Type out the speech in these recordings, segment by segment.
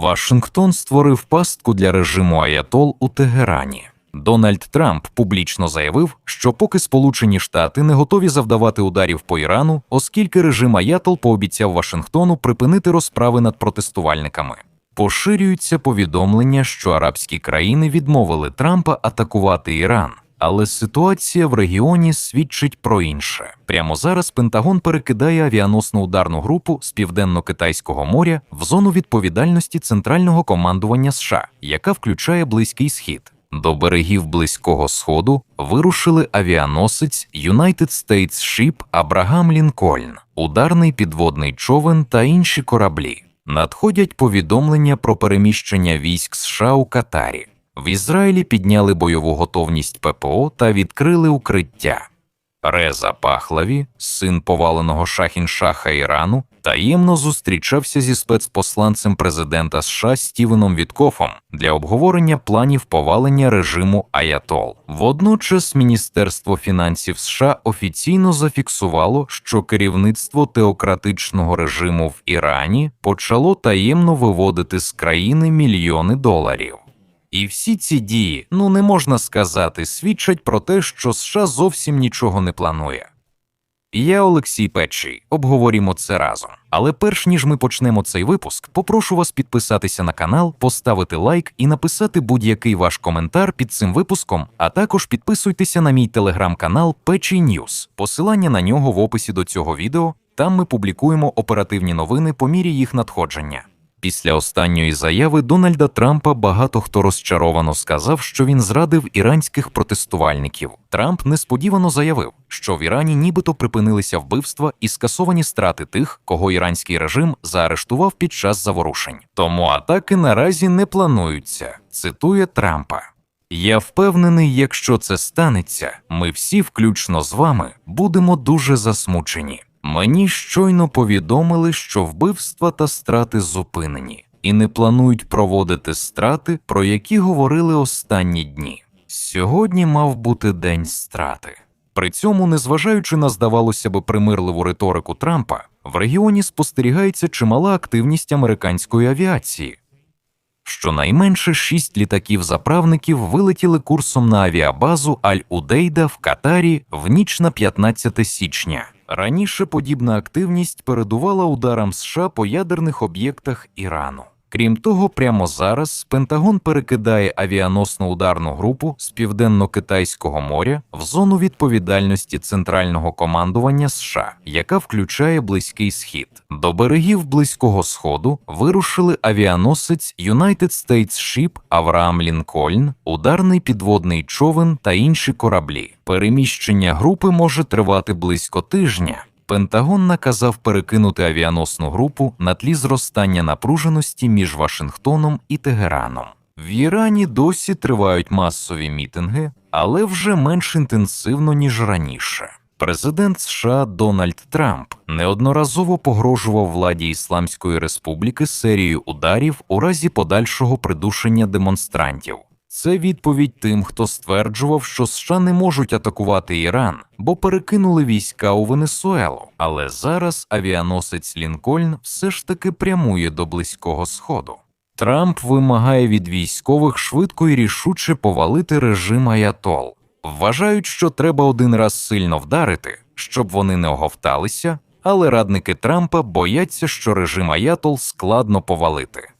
Вашингтон створив пастку для режиму Аятол у Тегерані. Дональд Трамп публічно заявив, що поки Сполучені Штати не готові завдавати ударів по Ірану, оскільки режим Аятол пообіцяв Вашингтону припинити розправи над протестувальниками. Поширюються повідомлення, що арабські країни відмовили Трампа атакувати Іран. Але ситуація в регіоні свідчить про інше. Прямо зараз Пентагон перекидає авіаносну ударну групу з південно-китайського моря в зону відповідальності центрального командування США, яка включає Близький Схід. До берегів Близького Сходу вирушили авіаносець United States Ship Абрагам Лінкольн, ударний підводний човен та інші кораблі. Надходять повідомлення про переміщення військ США у Катарі. В Ізраїлі підняли бойову готовність ППО та відкрили укриття. Реза Пахлаві, син поваленого шахіншаха Ірану, таємно зустрічався зі спецпосланцем президента США Стівеном Віткофом для обговорення планів повалення режиму Аятол. Водночас Міністерство фінансів США офіційно зафіксувало, що керівництво теократичного режиму в Ірані почало таємно виводити з країни мільйони доларів. І всі ці дії, ну не можна сказати, свідчать про те, що США зовсім нічого не планує. Я Олексій Петчий, обговорімо це разом. Але перш ніж ми почнемо цей випуск, попрошу вас підписатися на канал, поставити лайк і написати будь-який ваш коментар під цим випуском, а також підписуйтеся на мій телеграм-канал Печий Ньюс. Посилання на нього в описі до цього відео. Там ми публікуємо оперативні новини по мірі їх надходження. Після останньої заяви Дональда Трампа багато хто розчаровано сказав, що він зрадив іранських протестувальників. Трамп несподівано заявив, що в Ірані нібито припинилися вбивства і скасовані страти тих, кого іранський режим заарештував під час заворушень. Тому атаки наразі не плануються. Цитує Трампа. Я впевнений, якщо це станеться, ми всі, включно з вами, будемо дуже засмучені. Мені щойно повідомили, що вбивства та страти зупинені, і не планують проводити страти, про які говорили останні дні. Сьогодні мав бути день страти. При цьому, незважаючи на здавалося би примирливу риторику Трампа, в регіоні спостерігається чимала активність американської авіації. Щонайменше шість літаків-заправників вилетіли курсом на авіабазу Аль-Удейда в Катарі в ніч на 15 січня. Раніше подібна активність передувала ударам США по ядерних об'єктах Ірану. Крім того, прямо зараз Пентагон перекидає авіаносну ударну групу з південно-китайського моря в зону відповідальності центрального командування США, яка включає Близький Схід. До берегів Близького Сходу вирушили авіаносець United States Ship Авраам Лінкольн, ударний підводний човен та інші кораблі. Переміщення групи може тривати близько тижня. Пентагон наказав перекинути авіаносну групу на тлі зростання напруженості між Вашингтоном і Тегераном. В Ірані досі тривають масові мітинги, але вже менш інтенсивно ніж раніше. Президент США Дональд Трамп неодноразово погрожував владі Ісламської республіки серією ударів у разі подальшого придушення демонстрантів. Це відповідь тим, хто стверджував, що США не можуть атакувати Іран, бо перекинули війська у Венесуелу. Але зараз авіаносець Лінкольн все ж таки прямує до Близького Сходу. Трамп вимагає від військових швидко і рішуче повалити режим Аятол. Вважають, що треба один раз сильно вдарити, щоб вони не оговталися, але радники Трампа бояться, що режим Аятол складно повалити.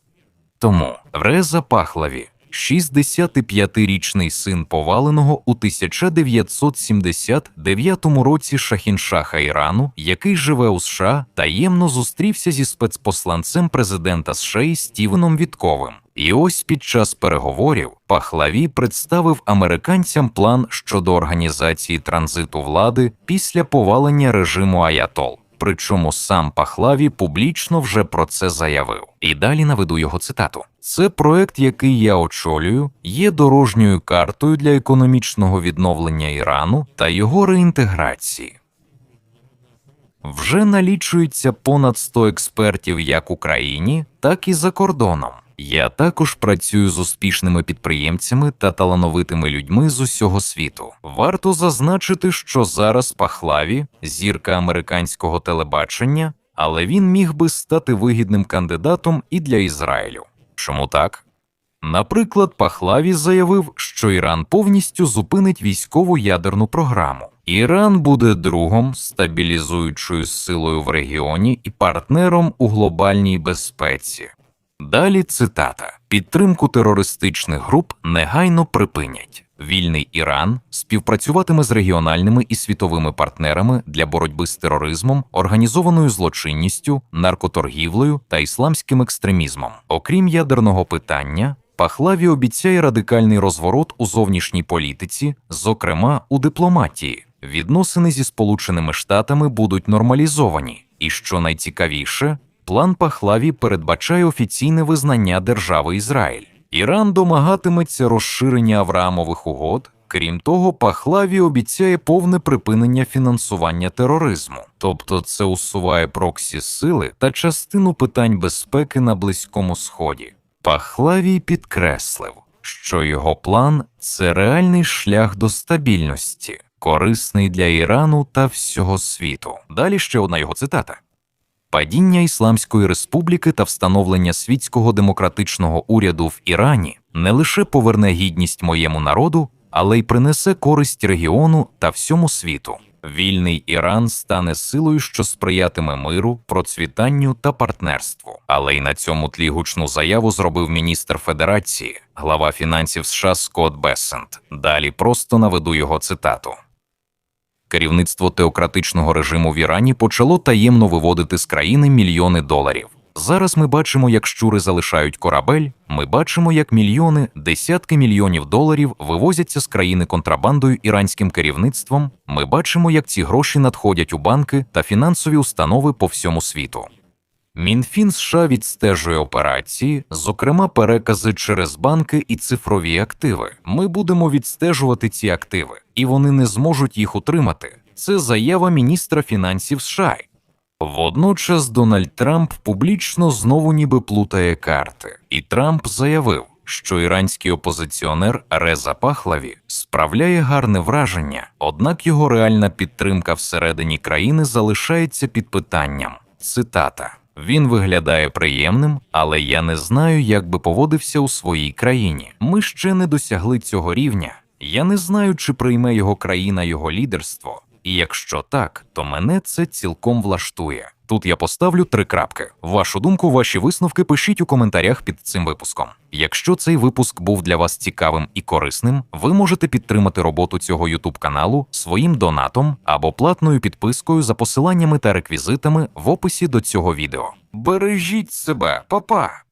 Тому Реза Пахлаві 65-річний син поваленого у 1979 році шахіншаха Ірану, який живе у США, таємно зустрівся зі спецпосланцем президента США Стівеном Вітковим. І ось під час переговорів Пахлаві представив американцям план щодо організації транзиту влади після повалення режиму Аятол. Причому сам Пахлаві публічно вже про це заявив. І далі наведу його цитату: це проект, який я очолюю, є дорожньою картою для економічного відновлення Ірану та його реінтеграції. Вже налічується понад 100 експертів як Україні, так і за кордоном. Я також працюю з успішними підприємцями та талановитими людьми з усього світу. Варто зазначити, що зараз Пахлаві зірка американського телебачення, але він міг би стати вигідним кандидатом і для Ізраїлю. Чому так? Наприклад, Пахлаві заявив, що Іран повністю зупинить військову ядерну програму. Іран буде другом, стабілізуючою силою в регіоні і партнером у глобальній безпеці. Далі цитата: підтримку терористичних груп негайно припинять. Вільний Іран співпрацюватиме з регіональними і світовими партнерами для боротьби з тероризмом, організованою злочинністю, наркоторгівлею та ісламським екстремізмом. Окрім ядерного питання, Пахлаві обіцяє радикальний розворот у зовнішній політиці, зокрема у дипломатії. Відносини зі Сполученими Штатами будуть нормалізовані, і що найцікавіше, план Пахлаві передбачає офіційне визнання держави Ізраїль. Іран домагатиметься розширення Авраамових угод. Крім того, Пахлаві обіцяє повне припинення фінансування тероризму, тобто це усуває проксі сили та частину питань безпеки на Близькому Сході. Пахлавій підкреслив, що його план це реальний шлях до стабільності, корисний для Ірану та всього світу. Далі ще одна його цитата. Падіння Ісламської республіки та встановлення світського демократичного уряду в Ірані не лише поверне гідність моєму народу, але й принесе користь регіону та всьому світу. Вільний Іран стане силою, що сприятиме миру, процвітанню та партнерству. Але й на цьому тлі гучну заяву зробив міністр Федерації, глава фінансів США Скотт Бессент. Далі просто наведу його цитату. Керівництво теократичного режиму в Ірані почало таємно виводити з країни мільйони доларів. Зараз ми бачимо, як щури залишають корабель. Ми бачимо, як мільйони, десятки мільйонів доларів вивозяться з країни контрабандою іранським керівництвом. Ми бачимо, як ці гроші надходять у банки та фінансові установи по всьому світу. Мінфін США відстежує операції, зокрема перекази через банки і цифрові активи. Ми будемо відстежувати ці активи, і вони не зможуть їх утримати. Це заява міністра фінансів США. Водночас Дональд Трамп публічно знову ніби плутає карти, і Трамп заявив, що іранський опозиціонер Реза Пахлаві справляє гарне враження, однак його реальна підтримка всередині країни залишається під питанням. Цитата. Він виглядає приємним, але я не знаю, як би поводився у своїй країні. Ми ще не досягли цього рівня. Я не знаю, чи прийме його країна його лідерство. І якщо так, то мене це цілком влаштує. Тут я поставлю три крапки. Вашу думку, ваші висновки пишіть у коментарях під цим випуском. Якщо цей випуск був для вас цікавим і корисним, ви можете підтримати роботу цього YouTube каналу своїм донатом або платною підпискою за посиланнями та реквізитами в описі до цього відео. Бережіть себе, па-па!